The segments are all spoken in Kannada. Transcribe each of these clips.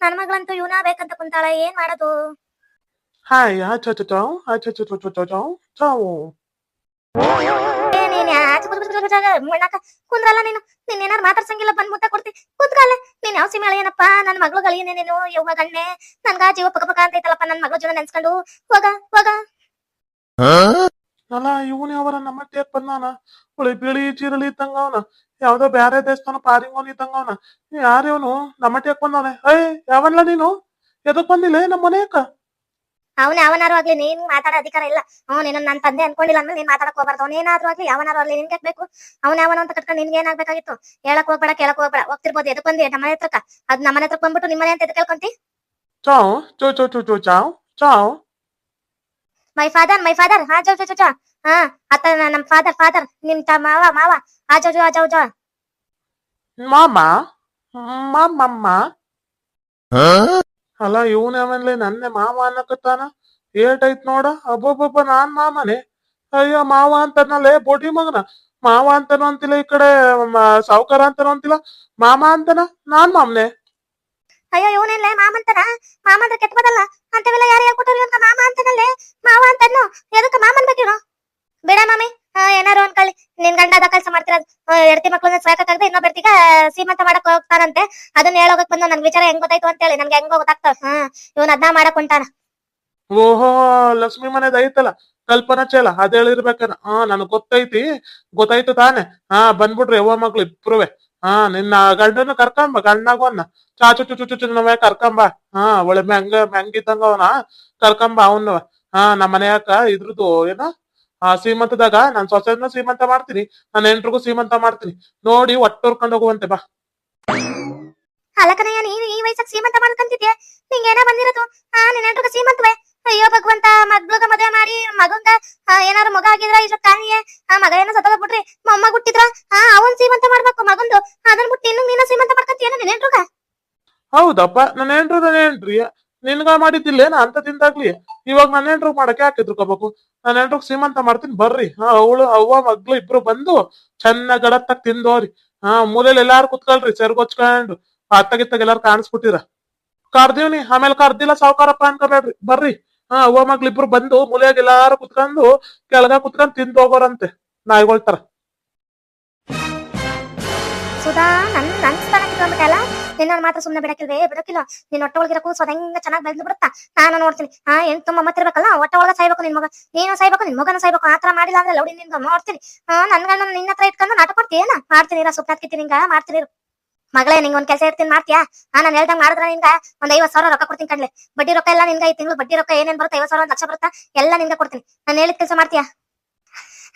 ನನ್ ಮಗಳಂತೂ ಇವನ ಬೇಕಂತ ಕುಂತಾಳ ಏನ್ ಮಾಡೋದು ಹಾಯ್ ಆಚ ಚ ಚಾವ್ ಆಚ ಚ ಚ ಚ ಚಾವ್ ಚಾವು ಏ ನೀನ್ ಆಚೆ ಕುತ್ಕೊ- ಕುತ್ಕೊ- ಕುತ್ಕೊ- ಕುತ್ಕೊ- ಮುಳ್ಳಾಕ ಕುಂದ್ರಲ್ಲ ನೀನು ನೀನ್ ಏನಾರು ಮಾತಾಡ್ಸಂಗಿಲ್ಲ ಬಂದ್ ಮುತ್ತ ಕೊಡ್ತಿ ಕುತ್ಕಲ್ಲ ನೀನ್ ಯಾವ ಸಿಮೆ ಏನಪ್ಪ ನನ್ ಮಗಳು ಗಳಿಯೇನೆ ನೀನು ಯವ್ವ ಗಣ್ಣೆ ನನ್ಗ ಜೀವ ಪಕ ಪಕ ಅಂತ ಐತಲ್ಲಪ್ಪ ನನ್ ಮಗಳ ಜೀವನ ನೆನ್ಸ್ಕೊಂಡು ಹೋಗ ಹೋಗ ಅಲ್ಲ ಇವನ್ ಯಾವರ ನಮ್ಮ ಟೇಕ್ ಬಂದಾನ ಉಳಿ ಬಿಳಿ ಚಿರಳಿ ಇದ್ದಂಗವನ ಯಾವ್ದೋ ಬ್ಯಾರೆ ದೇಶದವನ ಪಾರಿಂಗೋನ್ ಇದ್ದಂಗವನ ಯಾರ ಇವನು? ನಮ್ಮ ಟೇಕ್ ಬಂದವನೆ. ಏಯ್ ಯಾವನ್ಲ ನೀನು? ಎದಕ್ ಬಂದಿಲ್ಲ? ನಮ್ಮ ಮನೆಯಕ್ಕ ಅವನ ಯಾವನಾರು ಆಗ್ಲಿ ನೀನ್ ಮಾತಾಡೋ ಅಧಿಕಾರ ಇಲ್ಲ. ಅವ್ನು ನಿನ್ನ ನನ್ ತಂದೆ ಅನ್ಕೊಂಡಿಲ್ಲ ಅಂದ್ರೆ ನೀನ್ ಮಾತಾಡಕ್ ಹೋಗ್ಬಾರ್ದು. ಅವನೇನಾದ್ರೂ ಆಗ್ಲಿ ಯಾವನಾರು ಆಗ್ಲಿ ನಿನ್ಗೆ ಬೇಕು? ಅವನ ಯಾವನ ಅಂತ ಕಟ್ಕೊಂಡು ನಿನ್ಗೆ ಏನಾಗ್ಬೇಕಾಗಿತ್ತು? ಹೇಳಕ್ ಹೋಗ್ಬೇಡ ಕೇಳಕ್ ಹೋಗ್ಬೇಡ. ಹೋಗ್ತಿರ್ಬೋದು. ಎದಕ್ ಬಂದಿ? ನಮ್ಮ ಹತ್ರಕ್ಕ. ಅದ್ ನಮ್ಮ ಮನೆ ಹತ್ರ ಬಂದ್ಬಿಟ್ಟು ನಿಮ್ಮನೆ ಅಂತ ಎದಕ್ ಕೇಳ್ಕೊಂತಿ? ಚಾವ್ ಚೋ ಚೋ ಚೋ ಚೋ ಚಾವ್ ಚಾವ್. ಮೈ ಫಾದರ್ ಮೈ ಫಾದರ್ ಹಾ, ಜೋ ಜೋ ಜೋ ಹಾ ಅತ್ತ ನಮ್ ಫಾದರ್ ಫಾದರ್ ನಿಮ್ ತ ಮಾವ ಮಾವ. ಆ ಜೋ ಜೋ ಜೋ ಜೋ. ಮಾಮ, ಮಾಮಮ್ಮ. ಅಲ್ಲ, ಇವನ್ ಯಾವನ್ಲೆ ನನ್ನೆ ಮಾವ ಅನ್ನಕತ್ತಾನ? ಏಟೈತ್ ನೋಡ. ಅಬ್ಬೊಬ್ಬೊಬ್ಬ, ನಾನ್ ಮಾಮನೆ. ಅಯ್ಯೋ, ಮಾವ ಅಂತನಲ್ಲೇ, ಬೋಟಿ ಮಗನ. ಮಾವ ಅಂತನೂ ಅಂತಿಲ್ಲ ಈ ಕಡೆ ಸಾವ್ಕಾರ ಅಂತನೂ ಅಂತಿಲ್ಲ. ಮಾಮ ಅಂತನ? ನಾನ್ ಮಾಮನೆ. ಅಯ್ಯೋ, ಇವನಿಲ್ಲ ಮಾಮ ಅಂತಾನ? ಮಾಮ ಅಂದ್ರೆ ಕೆಟ್ಟ ಅಂತವೆಲ್ಲ ಯಾರು ಹೇಳ್ಕೊಟ್ಟು ಅಂತ ಮಾಮ ಅಂತಾನಲ್ಲೇ? ಮಾವ ಅಂತನು? ಎದಕ್ಕೆ ಮಾಮನ್ ಬೇಕಿರೋ ಬೇಡ ಮಾಮಿ. ಏನಾರು ಅನ್ಕೊಳ್ಳಿ ನಿನ್ ಗಂಡ ಅದ ಕೆಲಸ ಮಾಡ್ತಿರೋದು ಎಡ್ತಿ ಮಕ್ಳನ್ನ ಸಾಕಾಗದೆ ಇನ್ನೊಬ್ಬರ್ತಿಗ ಸೀಮಂತ ಮಾಡಕ್ ಹೋಗ್ತಾರಂತೆ ಅದನ್ನ ಹೇಳೋಗಕ್ ಬಂದು ನನ್ ವಿಚಾರ ಹೆಂಗ್ ಗೊತ್ತಾಯ್ತು ಅಂತ ಹೇಳಿ. ನನ್ಗೆ ಹೆಂಗ್ ಗೊತ್ತಾಗ್ತಾವ ಹಾ, ಇವನ್ ಅದ್ನ ಮಾಡಕ್ ಹೊಂಟಾನ. ಓಹೋ, ಲಕ್ಷ್ಮಿ ಮನೆ ಐತಲ್ಲ? ಕಲ್ಪನಾ ಚೇಲ, ಅದ್ ಹೇಳಿರ್ಬೇಕನ? ಹಾ ನನಗ್ ಗೊತ್ತೈತಿ. ಗೊತ್ತಾಯ್ತು ತಾನೆ. ಹಾ ಬಂದ್ಬಿಟ್ರಿ ಯವ್ವ ಮಕ್ಳು ಇಬ್ರುವೆ. ಹಾ, ನಿನ್ನ ಗಂಡನ ಕರ್ಕೊಂಬ ಗಂಡಾಗೋನ್ನ ಚಾಚು ಚುಚು ಚುಚು ನವೆ ಕರ್ಕೊಂಬ ಹಾ, ಒಳ್ಳೆ ಮ್ಯಾಂಗ ಇದ್ದಂಗ ಅವನ. ಕರ್ಕೊಂಬ ಅವನು ಹಾ, ನಮ್ಮ ಮನೆಯಾಕ ಇದ್ರದ್ದು ಏನ? ಆ, ಸೀಮಂತದಾಗ ನಾನ್ ಸೊಸೆನ ಸೀಮಂತ ಮಾಡ್ತೀನಿ. ನನ್ನ ಎಂಟ್ರಿಗೂ ಸೀಮಂತ ಮಾಡ್ತೀನಿ. ನೋಡಿ ಒಟ್ಟೋರ್ಕೊಂಡ್ ಹೋಗುವಂತೆ ಬಾ. ಅಲಕನಯ್ಯ ನೀನು ಈ ವಯಸ್ಸಾಗ ಸೀಮಂತ ಮಾಡ್ಕಂತಿದ್ಯಾ? ನಿಂಗೆ ಏನೋ ಬಂದಿರೋದು. ಹಾ ನಿನ್ನ ಎಂಟ್ರಿಗೂ ಸೀಮಂತವೇ. ಅಯ್ಯೋ, ಭಗವಂತ, ಮಗ್ಳಗ ಮದುವೆ ಮಾಡಿ ಮಗಂಗ ಏನಾರು ಮಗ ಆಗಿದ್ರ ಆ ಮಗ ಏನೋ ಬಿಡ್ರಿ ಮೊಮ್ಮ ಹುಟ್ಟಿದ್ರ? ಹಾ ಅವನ್ ಸೀಮಂತ ಮಾಡ್ಬೇಕು ಮಗಂದು. ಅದನ್ ಬಿಟ್ಟು ಇನ್ನು ನೀನ ಸೀಮಂತ ಮಾಡ್ಕಂತೀಯನ ನಿನ್ನ ಹೆಂಡ್ರುಗ? ಹೌದಪ್ಪ ನನ್ನ ಹೆಂಡ್ರು ನನ್ನ ಏನ್ರಿ ನಿನ್ಗ ಮಾಡಿದ್ದಿಲ್ಲೇನ ಅಂತ ತಿಂದಾಗ್ಲಿ ಇವಾಗ ನನ್ನ ಏನ್ರು ಮಾಡಕ್ಕೆ ಯಾಕೆ ಎದ್ರುಕೋಬೇಕು ನನ್ನ ಏನ್ರು ಸೀಮಂತ ಮಾಡ್ತೀನಿ, ಬರ್ರಿ. ಹಾ, ಅವಳು, ಅವ್ವ, ಮಗ್ಳು ಇಬ್ರು ಬಂದು ಚೆನ್ನಾಗ್ ಗಡತ್ತಾಗ ತಿಂದೋರಿ. ಹಾ ಮೂಲೆಯಲ್ಲಿ ಎಲ್ಲಾರು ಕುತ್ಕೊಳ್ರಿ ಸೆರ್ಗೊಚ್ಕೊಂಡು ಅತ್ತಗಿತ್ತಾಗ ಎಲ್ಲಾರು ಕಾಣಿಸ್ಬಿಟ್ಟಿರ. ಕರ್ದೀವ್ನಿ, ಆಮೇಲೆ ಕರ್ದಿಲ್ಲ ಸಾವುಕಾರಪ್ಪ ಅನ್ಕೋಬೇಡ್ರಿ. ಬರ್ರಿ. ಹಾ, ಅವ್ವ, ಮಗ್ಳು ಇಬ್ರು ಬಂದು ಮೂಲೆಯಾಗ ಎಲ್ಲಾರು ಕುತ್ಕೊಂಡು ಕೆಳಗ ಕುತ್ಕೊಂಡ್ ತಿಂದು ಹೋಗೋರಂತೆ. ನಾಯಿಗಳ ತರ ಸುಧಾ, ನನ್ ನನ್ ಸ್ಥಾನಕ್ಕೆ ಬಂದ್ಬಿಟ್ಟಲ್ಲ ನಿನ್ನ ಮಾತ್ರ ಸುಮ್ಮನೆ ಬಿಡಕ್ಕಿಲ್ವೇ? ಬಿಡಕ್ಕಿಲ್ಲ. ನಿನ್ನ ಹೊಟ್ಟೆ ಒಳಗಿರಕ್ಕೂ ಕೂಸು ಹೆಂಗ ಚೆನ್ನಾಗಿ ಬೆಳೆದು ಬಿಡುತ್ತಾ? ನಾನು ನೋಡ್ತೀನಿ. ಹಾ ಏನ್ ತುಂಬ ಮತ್ತಿರ್ಬೇಕಲ್ಲ ಹೊಟ್ಟೆ ಒಳಗ ಸಾಯ್ಬೇಕು ನಿನ್ ಮಗ. ನೀನು ಸಾಯ್ಬೇಕು, ನಿನ್ ಮಗನ ಸಾಯ್ಬೇಕು. ಆತರ ಮಾಡಿಲ್ಲ ಅಂದ್ರೆ ಲೌಡಿ ನಿನ್ ನೋಡ್ತೀನಿ. ನನ್ ಗಂಡ ನಿನ್ನ ಹತ್ರ ಇಟ್ಕೊಂಡು ನಾಟಕ ಮಾಡ್ತೀಯೇನ ಮಾಡ್ತೀನಿ, ಇರ ಸುತ್ತ ಹಾಕಿತೀನಿ ಮಾಡ್ತೀನಿ. ಮಗಳೇ, ನಿಂಗೆ ಒಂದ್ ಕೆಲಸ ಇರ್ತೀನಿ ಮಾಡ್ತೀಯಾ? ಹಾ, ನಾನು ಹೇಳ್ದಂಗ್ ಮಾಡಿದ್ರೆ ನಿಂಗ. ಒಂದ್ ಐವತ್ ಸಾವಿರ ರೊಕ್ಕ ಕೊಡ್ತೀನಿ ಕಣ್ಲೆ. ಬಡ್ಡಿ ರೊಕ್ಕ ಎಲ್ಲ ನಿನ್ಗ ಈ ತಿಂಗಳು ಬಡ್ಡಿ ರೊಕ್ಕ ಏನೇನ್ ಬರುತ್ತೆ ಐವತ್ ಸಾವಿರ, ಒಂದ್ ಲಕ್ಷ ಬರುತ್ತಾ? ಎಲ್ಲ ನಿಂಗ ಕೊಡ್ತೀನಿ. ನಾನು ಹೇಳಿದ ಕೆಲಸ ಮಾಡ್ತೀಯಾ?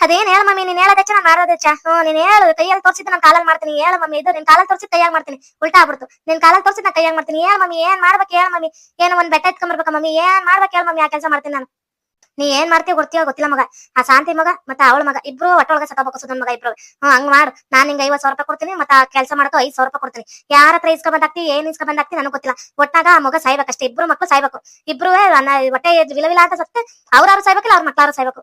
ಅದೇನ್ ಹೇಳ ಮಮ್ಮಿ, ನೀನ್ ಹೇಳದಚ್ಚ ನಾನು ಮಾಡೋದಚ್ಚ ಹ್ಮ್ ನೀನ್ ಹೇಳು, ಕೈಯಲ್ಲಿ ತೋರಿಸಿದ್ ನಾನು ಕಾಲಲ್ಲಿ ಮಾಡ್ತೀನಿ. ಹೇಳ ಮಮ್ಮಿ, ಇದು ನಿನ್ ಕಾಲಲ್ಲಿ ತೋರಿಸಿದ್ ಕೈಯಾಗ್ ಮಾಡ್ತೀನಿ. ಉಲ್ಟಾ ಆಗ್ಬಿಡ್ತು. ನಿನ್ ಕಾಲಲ್ಲಿ ತೋರಿಸಿದ್ ನಾನು ಕೈಯಾಗ ಮಾಡ್ತೀನಿ. ಏನ್ ಮಮ್ಮಿ, ಏನ್ ಮಾಡ್ಬೇಕು ಹೇಳ ಮಮ್ಮಿ? ಏನು ಒಂದ್ ಬೆಟ್ಟ ಎತ್ಕೊಂಡ್ಬರ್ಬೇಕ ಮಮ್ಮಿ? ಏನ್ ಮಾಡ್ಬೇಕು ಹೇಳ ಮಮ್ಮಿ, ಆ ಕೆಲಸ ಮಾಡ್ತೀನಿ ನಾನು. ನೀ ಏನ್ ಮಾಡ್ತೀವಿ ಗೊತ್ತೀಯೋ ಗೊತ್ತಿಲ್ಲ ಮಗ. ಆ ಶಾಂತಿ ಮಗ ಮತ್ತೆ ಅವಳ ಮಗ, ಇಬ್ರು ಒಟ್ಟೊಳಗ ಸತ್ತಬೇಕು ಸುಧನ್ ಮಗ ಇಬ್ರು. ಹ್ಮ್ ಹಂಗ್ ಮಾಡು. ನಾನ್ ನಿಂಗೆ ಐವತ್ ಸಾವಿರ ರೂಪಾಯಿ ಕೊಡ್ತೀನಿ, ಮತ್ತೆ ಆ ಕೆಲಸ ಮಾಡಕ್ಕೆ ಐದ್ ಸಾವಿರ ರೂಪಾಯಿ ಕೊಡ್ತೀನಿ. ಯಾರ ಹತ್ರ ಇಸ್ಕೊಂಡ್ ಬಂದಾಕ್ತಿ ಏನ್ ಇಸ್ಕೊಂಡ್ ಬಂದಾಕ್ತಿ ನನಗೆ ಗೊತ್ತಿಲ್ಲ. ಒಟ್ಟಾಗ ಆ ಮಗ ಸಾಯ್ಬೇಕಷ್ಟೇ. ಇಬ್ರು ಮಕ್ಳು ಸಾಯ್ಬೇಕು. ಇಬ್ರು ಹೊಟ್ಟೆ ವಿಲ ವಿಲ ಅಂತ ಸತ್ತೆ ಅವ್ರಾರು ಸಾಯ್ಬೇಕಿಲ್ಲ, ಅವ್ರ ಮಕ್ಳಾರು ಸಾಯ್ಬೇಕು.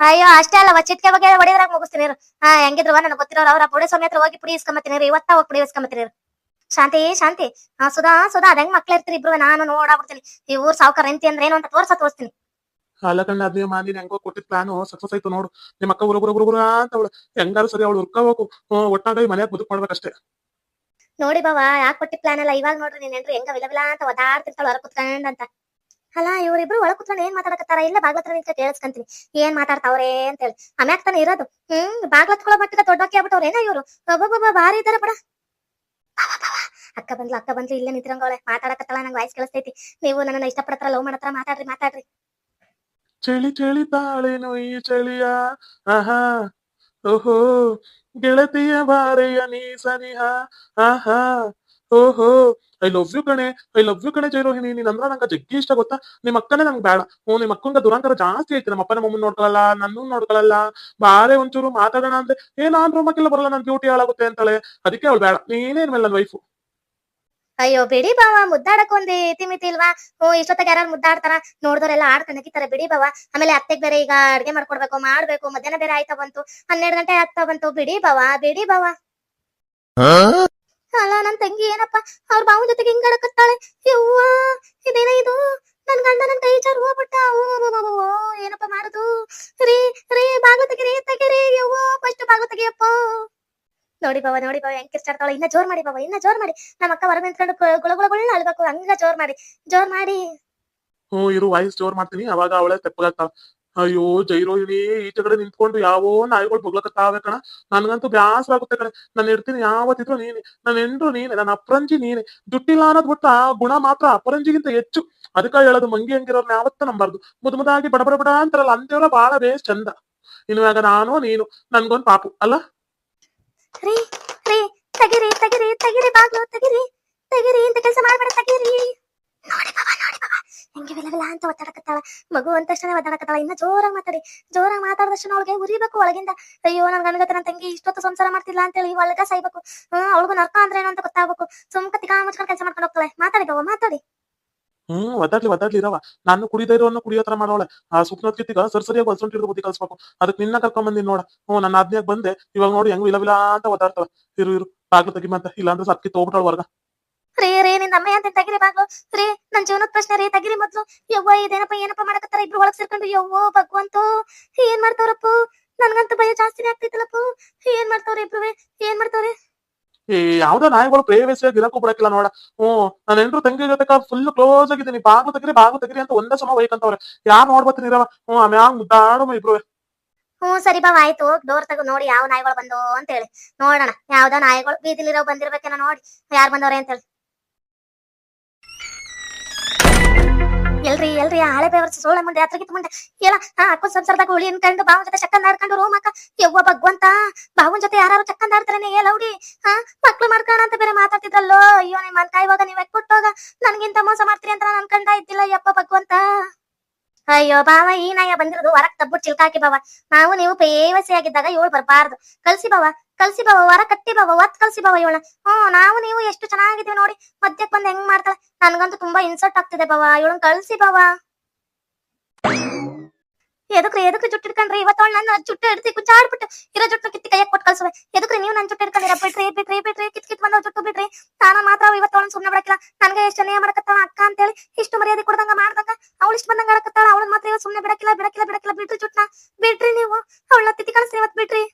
ಅಯ್ಯೋ ಅಷ್ಟೇ ಅಲ್ಲ ಚಿಟ್ಕೆ ಬಗ್ಗೆ ಹೊಡೆದ್ರಾಗ ಮುಗಿಸ್ತೀನಿ. ಹಾ ಹೆಂಗಿದ್ರು ನನಗೆ ಗೊತ್ತಿರೋರು ಅವ್ರ ಪುಡಿ ಸ್ವಾಮಿ ಹತ್ರ ಹೋಗಿ ಪುಡಿ ಇಸ್ಕೊಂಬತ್ತೀನಿ. ಇವತ್ತ ಹೋಗಿ ಪುಡಿ ಇಸ್ಕೊಂಬತ್ತೀನಿ ಶಾಂತಿ ಶಾಂತಿ. ಹಾ ಸುಧಾ ಸುಧಾ ಅದಂಗ್ ಮಕ್ಳು ಇರ್ತೀರಿ ಇಬ್ರು ನಾನು ನೋಡಾಬಿಡ್ತೀನಿ ಈ ಊರ್ ಸಾವುಕಾರ ಎಂತಿ ಅಂದ್ರೆ ಏನು ಅಂತ ತೋರ್ಸ ತೋರಿಸ್ತೀನಿ. ಅಲ್ಲಕಂಡ ಅದ್ನೇ ಮಾಡಿ ಹೆಂಗೋ ಕೊಟ್ಟಿದ್ ಪ್ಲಾನ್ ಸಕ್ಸಸ್ ಆಯ್ತು ನೋಡು. ನಿಮ್ಮ ಅಕ್ಕ ಗುರು ಗುರು ಅಂತ ಅವಳು. ಹೆಂಗಾರು ಸರಿ ಅವಳು ಉರ್ಕೋಬೇಕು ಒಟ್ಟಾಗ ಈ ಮನ್ಯಾಗ ಬದುಕ್ ಮಾಡ್ಬೇಕಷ್ಟೇ. ನೋಡಿ ಬಾವಾ ಯಾಕೆ ಕೊಟ್ಟಿ ಪ್ಲಾನ್ ಅಲ್ಲ ಇವಾಗ ನೋಡ್ರಿ ನೀನ್ ಹೆಂಗ ವಿಲ ವಿಲ ಅಂತ ಒದಾಡ್ತಿರ್ತಾಳ ಹೊರ ಕುತ್ಕೊಂಡ್ ಅಂತ ಅಲ್ಲ ಇವ್ರಿಬ್ರು ಒಳಗ್ ಕುತ್ಕೊಂಡು ಏನ್ ಮಾತಾಡಕತ್ತಾರ ಇಲ್ಲ ಬಾಗ್ಲ ಹತ್ರ ನಿಂತ ಕೇಳಿಸ್ಕಂತೀನಿ ಏನ್ ಮಾತಾಡ್ತಾವ್ರೆ ಅಂತ ಹೇಳಿ ಆಮ್ಯಾಕ್ ತಾನೇ ಇರೋದು ಹ್ಮ್ ಬಾಗ್ಲ ಹತ್ಕೊಳ್ಳೋ ಮಟ್ಟಿಗೆ ದೊಡ್ಡಕ್ಕೆ ಆಗ್ಬಿಟ್ಟವ್ರೇನ ಇವ್ರು ಒಬ್ಬೊಬ್ಬ ಭಾರಿ ಇದಾರ ಬಿಡ ಬಾವ, ಬಾವ. ಅಕ್ಕ ಬಂದ್ಲು ಅಕ್ಕ ಬಂದ್ಲು ಇಲ್ಲೇ ನಿಂತಿರಂಗವಳೆ ಮಾತಾಡಕತ್ತಳ ನಂಗೆ ವಾಯ್ಸ್ ಕೇಳಿಸ್ತೈತಿ ನೀವು ನನ್ನ ಇಷ್ಟಪಡತ್ರ ಲವ್ ಮಾಡತ್ರ ಮಾತಾಡ್ರಿ ಮಾತಾಡ್ರಿ ಚಳಿ ಚಳಿ ತಾಳೇನು ಈ ಚಳಿಯ ಆಹಾ ಓಹೋ ಗೆಳತಿಯ ಬಾರೆಯ ನೀ ಸನಿಹ ಆಹಾ ಓಹೋ ಐ ಲವ್ ಯು ಕಣೆ ಐ ಲವ್ ಯು ಕಣೆ ಜೈರೋಹಿಣಿ ನೀನ್ ಅಂದ್ರ ನಂಗೆ ಜಗ್ಗಿ ಇಷ್ಟ ಗೊತ್ತಾ? ನಿಮ್ಮ ಅಕ್ಕನೇ ನಂಗೆ ಬೇಡ ಹ್ಞೂ ನಿಮ್ಮ ಅಕ್ಕಂಗ ದುರಾಂಕರ ಜಾಸ್ತಿ ಐತಿ. ನಮ್ಮ ಅಪ್ಪನ ಮಮ್ಮನ್ ನೋಡ್ಕೊಳಲ್ಲ ನನ್ನೂ ನೋಡ್ಕೊಳಲ್ಲ. ಬಾರೆ ಒಂಚೂರು ಮಾತಾಡೋಣ ಅಂದ್ರೆ ಏನಾದ್ರೂ ಮಕ್ಕೆಲ್ಲ ಬರಲ್ಲ ನನ್ ಬ್ಯೂಟಿ ಹಾಳಾಗುತ್ತೆ ಅಂತಾಳೆ. ಅದಕ್ಕೆ ಅವಳು ಬೇಡ ನೀನೇನ್ ಮೇಲೆ ನನ್ನ ವೈಫು ಅಯ್ಯೋ ಬಿಡಿ ಬಾವ ಮುದ್ದಾಡಕ್ ಒಂದ್ ಇತಿ ಮಿತಿ ಇಲ್ವಾ? ಇಷ್ಟೊತ್ತಾಗ ಯಾರು ಮುದ್ದಾಡ್ತಾರ? ನೋಡಿದವರೆಲ್ಲ ನಗಿತಾರೆ. ಬಿಡಿ ಬಾವ ಆಮೇಲೆ ಅತ್ತೆಗ್ ಬೇರೆ ಈಗ ಅಡ್ಗೆ ಮಾಡ್ಕೊಡ್ಬೇಕು ಮಾಡ್ಬೇಕು. ಮಧ್ಯಾಹ್ನ ಬೇರೆ ಆಯ್ತಾ ಬಂತು? ಹನ್ನೆರಡು ಗಂಟೆ ಆಗ್ತಾ ಬಂತು. ಬಿಡಿ ಬಾವ ಬಿಡಿ ಬಾವ. ಅಲ್ಲ, ನನ್ ತಂಗಿ ಏನಪ್ಪ, ಅವ್ರ ಬಾವು ಜೊತೆಗೆ ಹಿಂಗ್ ಅಡಕತ್ತಾಳೆ? ಯವ್ವ, ಇದೇನ ಇದು? ನನ್ ಗಂಡ ನನ್ ಕೈ ಚಾರ್ ಹೋಗ್ಬಿಟ್ಟ. ಏನಪ್ಪ ಮಾಡುದು? ರೀ ರೀ, ಬಾಗ್ಲು ತೆಗಿರಿ ತೆಗಿರಿ, ಯವ್ವ ಫಸ್ಟ್ ಬಾಗ್ಲು ತೆಗಿಯಪ್ಪ. ನೋಡಿ ಬಾಬಾ ನೋಡಿ ಬಾವ, ಹೆಂಗ್ ಕಿರ್ಚಾಡ್ತಾಳೆ ಇನ್ನ ಜೋರ್ ಮಾಡಿ ಬಾವ, ಇನ್ನ ಜೋರ್ ಮಾಡಿ. ನಮ್ಮ ಅಕ್ಕ ಬರ ನಿಂತ್ಕೊಂಡು ಗುಳ ಗುಳ ಗುಳ ಅಳ್ಬೇಕು. ಹಂಗ ಜೋರ್ ಮಾಡಿ ಜೋರ್ ಮಾಡಿ. ಹ್ಞೂ, ಇರು, ವಾಯ್ಸ್ ಜೋರ್ ಮಾಡ್ತೀನಿ. ಅವಾಗ ಅವಳೆ ತೆಪ್ಪಗಾಗ್ತಾಳ ಅಯ್ಯೋ ಜೈರೋಹಿಣಿ ಈಚೆ ಕಡೆ ನಿಂತ್ಕೊಂಡು ಯಾವೋ ನಾಯಿಗಳು ಬಗ್ಲಕತ್ತಾವೆ ಕಣ. ನನ್ಗಂತೂ ಬ್ಯಾಸರ ಆಗುತ್ತೆ ಕಣೆ. ನಾನು ಇರ್ತೀನಿ ಯಾವತ್ತಿದ್ರು ನೀನೆ. ನನ್ನ ಎಂಡ್ರು ನೀನೆ. ನನ್ನ ಅಪ್ರಂಜಿ ನೀನೆ. ದುಡ್ಡಿಲ್ಲ ಅನ್ನೋದ್ ಬಿಟ್ಟು ಆ ಗುಣ ಮಾತ್ರ ಅಪರಂಜಿಗಿಂತ ಹೆಚ್ಚು. ಅದಕ್ಕ ಹೇಳೋದು ಮಂಗಿ ಹಂಗಿರೋರ್ನ ಯಾವತ್ತ ನಂಬಾರ್ದು. ಮುದ್ ಮುದಾಗಿ ಬಡ ಬಡ ಅಂತಾರಲ್ಲ ಅಂತೇವ್ರ ಬಾಳ ಬೇಸ್ ಚಂದ. ಇನ್ವಾಗ ನಾನು ನೀನು, ನನ್ಗೊಂದ್ ಪಾಪು, ಅಲ್ಲ? ರೀ ರೀ, ತಗಿರಿ ತಗಿರಿ ತಗಿರಿ ಬಾಗ್ಲು, ತಗಿರಿ. ತಗಿರಿ ಇಂತ ಕೆಲಸ ಮಾಡ್ಬೇಡ, ತಗಿರಿ. ನೋಡಿ ಬಾಬಾ ಹೆಂಗೆ ವಿಲ ಅಂತ ಒತ್ತಾಡಕತ್ತಾಳ ಮಗು ಅಂತ ತಕ್ಷಣ ಒದ್ದಾಡಕತ್ತಾಳ. ಇನ್ನ ಜೋರಾಗಿ ಮಾತಾಡಿ. ಜೋರಾಗಿ ಮಾತಾಡದಷ್ಟು ಅವಳಿಗೆ ಉರಿಬೇಕು ಒಳಗಿಂದ. ಅಯ್ಯೋ ನನ್ ಗಂಡಗತ್ತ ನನ್ನ ತಂಗಿ ಇಷ್ಟೊತ್ತು ಸಂಸಾರ ಮಾಡ್ತಿಲ್ಲ ಅಂತೇಳಿ ಒಳಗ ಸಾಯ್ಬೇಕು. ಹ್ಮ್, ಅವಳಿಗೂ ನರ್ಕ ಅಂದ್ರೆ ಏನು ಅಂತ ಗೊತ್ತಾಗ್ಬೇಕು. ಸುಮ್ಕ ತಿಕಾ ಮುಚ್ಕೊಂಡು ಕೆಲಸ ಮಾಡ್ಕೊಂಡು ಹೋಗ್ತಾಳೆ. ಮಾತಾಡಿ ಬಾಬಾ ಮಾತಾಡಿ. ಹ್ಮ್, ಒದ್ದಾಡ್ಲಿ ಒದ್ದಾಡ್ಲಿ ಇರವ. ನಾನು ಕುಡಿದ ಇರೋನು ಕುಡಿಯೋ ತರ ಮಾಡೋಳೆ. ಆ ಸುಪ್ನದ್ ಕಿತ್ತಿಗ ಸರ್ ಸರಿಯಾಗಿ ಹೊಲ್ಸೊಂಟಿರೋ ಬುದ್ಧಿ ಕಲ್ಸ್ಬೇಕು. ಅದಕ್ಕೆ ನಿನ್ನ ಕರ್ಕೊಂಡ್ ಬಂದಿನಿ ನೋಡ. ಹ್ಞೂ ನನ್ನ ಆಜ್ಞೆಗ್ ಬಂದೆ. ಇವಾಗ ನೋಡಿ ಹೆಂಗ್ ವಿಲವಿಲ ವಿಲ ಅಂತ ಒದ್ದಾಡ್ತಾವ ಇರು ಇರು. ಬಾಗ್ಲು ತೆಗಿಮಂತ ಇಲ್ಲಾಂದ್ರೆ ಸಕ್ಕಿ ತೋಗ್ಬಿಟ್ಟಾಳ ಹೊರ್ಗ. ರೀ ರೇ ನಿನ್ ಅಮ್ಮ ಅಂತ ತೆಗಿರಿ ಬಾಗ್ಲು? ರೀ ನನ್ ಜೀವನದ ಪ್ರಶ್ನೆ ರೀ ತೆಗಿರಿ ಮೊದ್ಲು. ಯವ್ವ ಇದೇನಪ್ಪ ಏನಪ್ಪ ಮಾಡಕತ್ತಾರ? ಇಬ್ರು ಒಳಗ್ ಸೇರ್ಕೊಂಡು ಯವ್ವೋ ಭಗವಂತು ಏನ್ ಮಾಡ್ತಾವ್ರಪ್ಪ? ನನ್ಗಂತೂ ಭಯ ಜಾಸ್ತಿನೇ ಆಗ್ತೈತಲ್ಲಪ್ಪ. ಏನ್ ಮಾಡ್ತಾವ್ರಿ ಇಬ್ರು ಏನ್ ಮಾಡ್ತಾವ್ರಿ? ಈ ಯಾವ್ದೋ ನಾಯಿಗಳು ಪ್ರೇಯಸಿಯಾಗಿ ಇರಕ್ಕೂ ಬಿಡಕ್ಕಿಲ್ಲ ನೋಡ. ಹ್ಮ್ ನನ್ನ ಎಲ್ರು ತಂಗಿ ಜೊತೆ ಫುಲ್ ಕ್ಲೋಸ್ ಆಗಿದ್ದೀನಿ. ಬಾಗು ತೆಗಿರಿ ಬಾಗು ತೆಗಿರಿ ಅಂತ ಒಂದೇ ಸಮ ಒಯ್ಕಂತವ್ರೆ ಯಾರು ನೋಡ್ಬತ್ತೀನಿ ಇರವ? ಹ್ಮ್ ಆಮ್ಯಾಗ ಮುದ್ದಾಡು ಇಬ್ರು ಹ್ಮ್ ಸರಿ ಬಾ ಆಯ್ತು. ಡೋರ್ ತಗೋ ನೋಡಿ ಯಾವ ನಾಯಿಗಳು ಬಂದು ಅಂತ ಹೇಳಿ. ನೋಡೋಣ ಯಾವ್ದೋ ನಾಯಿಗಳು ಬೀದಿಲಿರೋ ಬಂದಿರ್ಬೇಕೇನೋ ನೋಡಿ. ಯಾರು ಬಂದವ್ರೆ ಅಂತ ಹೇಳಿ. ಎಲ್ರಿ ಎಲ್ರಿ ಆ ಹಳೆ ಬೇವರ್ಸ ಸೋಳ ಮುಂದೆ ಹತ್ರಗಿತ್ ಮುಂದೆ. ಎಲ್ಲ ಹಾ ಅಕ್ಕ ಸಂಸಾರದಾಗ ಹುಳಿ ಅನ್ಕೊಂಡು ಬಾವನ್ ಜೊತೆ ಚಕ್ಕಂದ ಆಡ್ಕೊಂಡು ರೋಮಕ್ಕ ಯವ್ವ ಭಗವಂತ ಬಾವನ್ ಜೊತೆ ಯಾರು ಚಕ್ಕಂದ ಆಡ್ತಾರೇನೆ ಏ ಲೌಡಿ? ಹಾ ಮಕ್ಳು ಮಾಡ್ಕೋಣ ಅಂತ ಬೇರೆ ಮಾತಾಡ್ತಿದ್ರಲ್ಲೋ? ಅಯ್ಯೋ ನಿಮ್ಮ ಅನ್ಕ ಇವಾಗ ನೀವ್ ಕೊಟ್ಟೋಗ ನನ್ಗಿಂತ ಮೋಸ ಮಾಡ್ತೀರಿ ಅಂತ ನಾನು ಅನ್ಕೊಂಡ ಇದ್ದಿಲ್ಲ ಯಪ್ಪ ಭಗವಂತ. ಅಯ್ಯೋ ಬಾವ, ಈ ನಾಯ ಬಂದಿರೋದು ಹೊರಗ್ ತಬ್ಬು ಚಿಲ್ಕಾಕಿ ಬಾವ. ನಾವು ನೀವು ಪೇವಸಿ ಆಗಿದ್ದಾಗ ಇವಳು ಬರ್ಬಾರ್ದು. ಕಲ್ಸಿ ಬಾವ ಕಲ್ಸಿ ಬಾವ ಹೊರ ಕಟ್ಟಿ ಬಾವ ಒತ್ ಕಲ್ಸಿ ಬಾವ ಇವಳ ಹ್ಮ್ ನಾವು ನೀವು ಎಷ್ಟು ಚೆನ್ನಾಗಿದೀವಿ ನೋಡಿ. ಮದ್ಯಕ್ ಬಂದ್ ಹೆಂಗ್ ಮಾಡ್ತಾಳೆ? ನನ್ಗಂತೂ ತುಂಬಾ ಇನ್ಸಲ್ಟ್ ಆಗ್ತಿದೆ ಬಾವ. ಇವಳನ್ ಕಳ್ಸಿ ಬಾವ. ಎದಕ್ರಿ ಎದಕ್ಕೆ ಜುಟ್ಟು ಹಿಡ್ಕೊಂಡ್ರಿ? ಇವತ್ತವಳು ನನ್ನ ಜುಟ್ಟು ಹಿಡ್ತಿ ಕುಚ್ಚಾಡ್ಬಿಟ್ಟು ಇರೋ ಜುಟ್ಟು ಕಿತ್ತಿ ಕೈಯಾಗ ಕೊಟ್ಟು ಕಳ್ಸುವೆ. ಎದಕ್ರಿ ನೀವು ನನ್ನ ಜುಟ್ಟು ಹಿಡ್ಕೊಂಡಿರ? ಬಿಟ್ರಿ ಬಿಟ್ರಿ ಬಿಟ್ರಿ, ಕಿತ್ ಕಿತ್ ಬಂದವ್ ಜುಟ್ಟು ಬಿಟ್ರಿ. ನಾನು ಮಾತ್ರ ಇವತ್ತವಳನ್ ಸುಮ್ಮನೆ ಬಿಡಕಿಲ್ಲ ನನಗೆ ಎಷ್ಟು ನೇಯ ಮಾಡಕತ್ತಾಳ ಅಕ್ಕ ಅಂತೇಳಿ ಇಷ್ಟು ಮರ್ಯಾದೆ ಕೊಡ್ದಂಗ ಮಾಡ್ದಂಗ ಅವಳು ಇಷ್ಟು ಬಂದಂಗ ಆಡಕತ್ತಾಳ ಅವಳನ್ನ ಮಾತ್ರ ಇವತ್ತು ಸುಮ್ಮನೆ ಬಿಡಕಿಲ್ಲ ಬಿಡಕಿಲ್ಲ ಬಿಡಕಿಲ್ಲ ಬಿಟ್ರಿ ಜುಟ್ನ. ಬಿಟ್ರಿ ನೀವು. ಅವಳನ್ನ ತಿತ್ತಿ ಕಳಿಸ್ರಿ ಇವತ್ತು ಬಿಟ್ರಿ.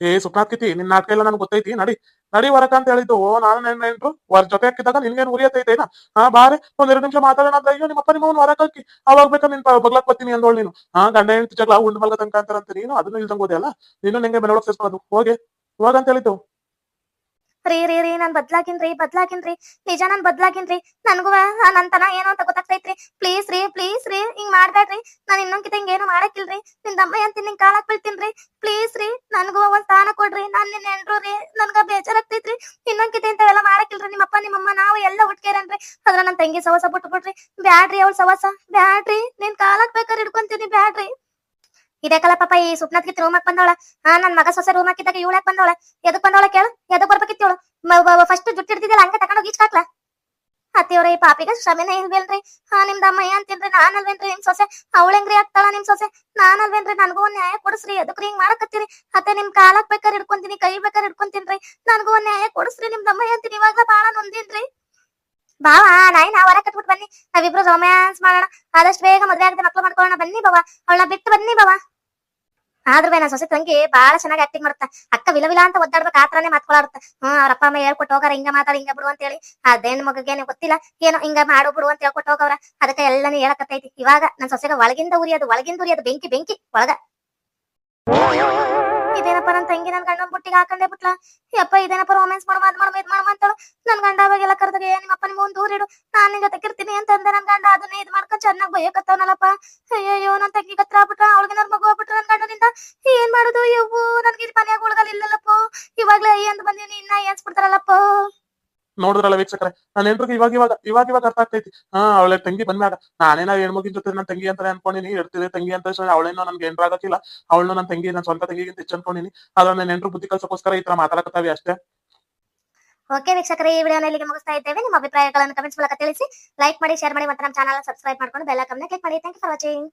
ಏ ಕಿತಿ ನಿನ್ನ ನಾಟಕ ಎಲ್ಲ ನನ್ಗೆ ಗೊತ್ತೈತಿ, ನಡಿ ನಡಿ ವರಕ ಅಂತ ಹೇಳಿದ್ದು. ನಾನು ನನ್ನ ವರ್ ಜೊತೆ ಹಾಕಿದಾಗ ನಿನ್ಗೇನು ಉರಿಯತೈತೇನ ಹಾ ಬಾರೆ ಎರಡು ನಿಮಿಷ ಮಾತಾಡೋಣ ಅಂತ ಅಯ್ಯೋ, ನಿಮ್ಮಪ್ಪ ನಿಮ್ಮ ವರಕ ಹಾಕಿ. ಅವಾಗ ಬೇಕಾ ನಿನ್ ಬಗ್ಲಕ್ ಬರ್ತೀನಿ ಅಂದೋಳ್ ನೀನು. ಹಾ, ಗಂಡ ಹೆಂಡತಿ ಜಗಳ ಉಂಡು ಮಲ್ಗ ತನಕ ಅಂತಾರಂತ ನೀನು, ಅದನ್ನ ಇಲ್ದಂಗ್ ಹೋದೆ ಅಲ್ಲ? ನೀನು ನಿಂಗೆ ಸೇರ್ಸ್ಕೊಳೋದು ಹೋಗಿ ಹೋಗ ಅಂತ ಹೇಳಿದ್ದು? ರೀ ರೀ ರೀ, ನಾನ್ ಬದ್ಲಾಗಿನ್ರಿ ಬದ್ಲಾಗಿನ್ರಿ ನಿಜ ನಾನ್ ಬದ್ಲಾಗಿನ್ರಿ ನನ್ಗೂ ನನ್ ತನ ಏನೋ ಅಂತ ಗೊತ್ತಾಗ್ತೈತ್ರಿ ಪ್ಲೀಸ್ ರೀ ಪ್ಲೀಸ್ ರೀ, ಹಿಂಗ್ ಮಾಡ್ಬೇಡ್ರಿ ನಾನ್ ಇನ್ನೊಂದ್ಕಿತ ಹಿಂಗ್ ಏನು ಮಾಡಕ್ಕಿಲ್ರಿ. ನಿನ್ ಅಮ್ಮ ಅಂತ ನಿಂಗ್ ಕಾಲಕ್ ಬೀಳ್ತೀನ್ರಿ ಪ್ಲೀಸ್ ರೀ, ನನ್ಗೂ ಒಂದ್ ಸ್ಥಾನ ಕೊಡ್ರಿ. ನಾನ್ ನಿನ್ ಹೆಂಡ್ರು ರೀ. ನನ್ಗ ಬೇಜಾರಾಗ್ತೈತ್ರಿ. ಇನ್ನೊಂದ್ಕಿತ ಇಂತವೆಲ್ಲ ಮಾಡಕ್ಕಿಲ್ರಿ ನಿಮ್ಮಪ್ಪ, ನಿಮ್ಮಮ್ಮ, ನಾವು ಎಲ್ಲ ಹುಟ್ಕೇರನ್ರಿ. ಅದ್ರ ನನ್ ತಂಗಿ ಸವಸ ಬಿಟ್ಟು ಬಿಡ್ರಿ ಬ್ಯಾಡ್ರಿ ಅವ್ಳ ಸವಸ. ಬ್ಯಾಡ್ರಿ ನಿನ್ ಕಾಲಕ್ ಬೇಕಾದ್ರೆ ಹಿಡ್ಕೊಂತೀನಿ ಬ್ಯಾಡ್ರಿ ಇದಕ್ಕಲ್ಲ ಪಾಪ ಈ ಸುಪ್ನತ್ಕಿತ್ ರೂಮಕ್ ಬಂದವಳ? ಹಾ, ನನ್ ಮಗ ಸೊಸೆ ರೂಮ್ ಹಾಕಿದಾಗ ಇವಳಕ್ ಬಂದವಳ? ಎದಕ್ ಬಂದವಳ ಕೇಳು? ಎದಕ್ ಬರ್ಬೇಕಿತ್ತು ಇವಳು? ಫಸ್ಟ್ ಜುಟ್ಟು ಹಿಡ್ದಿದ್ದಲ್ಲ ಹಂಗೆ ತಗೊಂಡೋಗಿ ಈಚ್ ಹಾಕ್ಲ ಅತ್ತಿಯವ್ರ, ಈ ಪಾಪಿಗೆ ಶ್ರಮೆನೇ ಇಲ್ವೇನ್ರಿ? ಹಾ, ನಿಮ್ದ ಅಮ್ಮಯ್ಯ ಅಂತೀನ್ರಿ ನಾನಲ್ವೇನ್ರಿ ನಿಮ್ ಸೊಸೆ? ಅವಳೆಂಗ್ರಿ ಆಗ್ತಾಳ ನಿಮ್ ಸೊಸೆ? ನಾನಲ್ವೇನ್ರಿ? ನನಗೂ ಒಂದ್ ನ್ಯಾಯ ಕೊಡಿಸ್ರಿ. ಅದಕ್ಕೆ ಹಿಂಗ್ ಮಾಡಕತ್ತೀರಿ? ಅತ್ತೆ, ನಿಮ್ ಕಾಲಕ್ ಬೇಕಾದ್ರೆ ಹಿಡ್ಕೊಂತೀನಿ, ಕೈ ಬೇಕಾದ್ರೆ ಹಿಡ್ಕೊಂತೀನ್ರಿ. ನನಗೂ ಒಂದ್ ನ್ಯಾಯ ಕೊಡಿಸ್ರಿ ನಿಮ್ದ ಅಮ್ಮಯ್ಯ ಅಂತೀನಿ? ಇವಾಗ ಬಾಳ ನೊಂದಿನ್ರಿ. ಬಾವ, ನಾಯಿ ನಾ ಹೊರ ಕಟ್ಬಿಟ್ಟು ಬನ್ನಿ. ನಾವಿಬ್ರು ರೊಮ್ಯಾನ್ಸ್ ಮಾಡೋಣ. ಆದಷ್ಟು ಬೇಗ ಮದ್ವೆ ಆಗದೆ ಮಕ್ಳು ಮಾಡ್ಕೊಳ್ಳೋಣ. ಬನ್ನಿ ಬಾವ. ಅವಳನ್ನ ಬಿಟ್ಟು ಬನ್ನಿ ಬಾವ. ಆದ್ರೂ ನನ್ನ ಸೊಸೆ ತಂಗಿ ಬಹಳ ಚೆನ್ನಾಗಿ ಆಕ್ಟಿಂಗ್ ಮಾಡುತ್ತ. ಅಕ್ಕ ವಿಲ ವಿಲ ಅಂತ ಒದ್ದಾಡ್ಬೇಕು ಆತರನೇ ಮಾತ್ಕೊಳಾಡುತ್ತ. ಹ್ಮ್, ಅವ್ರ ಅಪ್ಪ ಅಮ್ಮ ಹೇಳ್ಕೊಟ್ಟು ಹೋಗಾರ ಹಿಂಗ ಮಾತಾಡ, ಹಿಂಗ ಬಿಡು ಅಂತ ಹೇಳಿ ಅದೇನ್ ಮಗಗೇನೆ ಗೊತ್ತಿಲ್ಲ. ಏನೋ ಹಿಂಗ ಮಾಡು, ಬಿಡು ಅಂತ ಹೇಳ್ಕೊಟ್ಟು ಹೋಗವ್ರ. ಅದಕ್ಕೆ ಎಲ್ಲಾನು ಹೇಳಕತ್ತೈತಿ. ಇವಾಗ ನನ್ ಸೊಸೆಗ ಒಳಗಿಂದ ಉರಿಯೋದು ಒಳಗಿಂದ ಉರಿಯೋದು ಬೆಂಕಿ ಬೆಂಕಿ, ಒಳಗ. ಇದೇನಪ್ಪ ನನ್ನ ತಂಗಿ ನನ್ನ ಗಂಡನ ಬುಟ್ಟಿಗೆ ಹಾಕೊಂಡೇ ಬಿಟ್ಲ? ಯಪ್ಪ ಇದೇನಪ್ಪ ರೊಮ್ಯಾನ್ಸ್ ಮಾಡು ಮಾಡ್ ಮಾಡ್, ಇದ್ ಮಾಡು ಅಂತೇಳು. ನನ್ ಗಂಡ ಅವಾಗೆಲ್ಲ ಕರೆದಾಗ ನಿಮ್ಮಪ್ಪ ನಿಮ್ಮ ಒಂದು ದೂರ ಇಡು. ನಾನು ನಿನ್ ಜೊತೆ ಇರ್ತೀನಿ ಅಂತ ಅಂದೆ ನನ್ ಗಂಡ ಅದನ್ನೇ ಇದ್ ಮಾಡ್ಕೊಂಡ್ ಚೆನ್ನಾಗ್ ಬಯಕತ್ತವನಲ್ಲಪ್ಪ. ಅಯ್ಯಯ್ಯೋ, ನನ್ ತಂಗಿ ಹತ್ರ ಆಗ್ಬಿಟ್ರ ಅವಳಿಗೆ ನನ್ ಮಗು ಆಗ್ಬಿಟ್ರ ನನ್ ಗಂಡನಿಂದ. ಏನ್ ಮಾಡುದು? ಯವ್ವು, ನನ್ಗೆ ಇಲ್ಲಿ ಮನ್ಯಾಗ ಉಳ್ಗಲ್ ಇಲ್ಲಲ್ಲಪ್ಪ. ಇವಾಗ್ಲೇ ಅಯ್ಯ ಅಂತ ಬಂದೀನಿ ಇನ್ನ ಏನ್ಸ್ಬಿಡ್ತಾರಲ್ಲಪ್ಪ ನೋಡಿದ್ರಲ್ಲ ವೀಕ್ಷಕರೇ? ನಾನು ಹೆಂಡ್ರಿಗೆ ಇವಾಗ ಇವಾಗ ಇವಾಗ ಇವಾಗ ಅರ್ಥ ಆಗ್ತೈತಿ ಹಾ, ಅವಳ ತಂಗಿ ಬಂದಾಗ ನಾನೇನ ಹೆಣ್ಮಗಿನ ಜೊತೆ ನನ್ನ ತಂಗಿ ಅಂತ ಅನ್ಕೊಂಡಿನಿ. ಇರ್ತಿದೆ ತಂಗಿ ಅಂತ ಅವಳೇನೋ ನನ್ಗೆ ಏನ್ರ ಆಗಕ್ಕಿಲ್ಲ. ಅವಳನ್ನು ನನ್ನ ತಂಗಿ ನನ್ನ ಸ್ವಂತ ತಂಗಿಗಿಂತ ಹೆಚ್ಚು ಅನ್ಕೊಂಡಿನಿ ಆದ್ರೆ ನನ್ನ ಹೆಂಡ್ರು ಬುದ್ಧಿ ಕಲ್ಸಕ್ಕೋಸ್ಕರ ಈ ತರ ಮಾತಾಡಕತ್ತಾವಿ ಅಷ್ಟೇ. ಓಕೆ ವೀಕ್ಷಕರೇ, ಈ ವಿಡಿಯೋನ ಇಲ್ಲಿಗೆ ಮುಗಿಸ್ತಾ ಇದ್ದೇವೆ. ನಿಮ್ಮ ಅಭಿಪ್ರಾಯಗಳನ್ನು ಕಮೆಂಟ್ಸ್ ಮೂಲಕ ತಿಳಿಸಿ. ಲೈಕ್ ಮಾಡಿ, ಶೇರ್ ಮಾಡಿ ಮತ್ತೆ ನಮ್ಮ ಚಾನಲ್ ಸಬ್ಸ್ಕ್ರೈಬ್ ಮಾಡ್ಕೊಂಡು ಬೆಲ್ ಐಕಾನ್ ಕ್ಲಿಕ್ ಮಾಡಿ. Thank you for watching.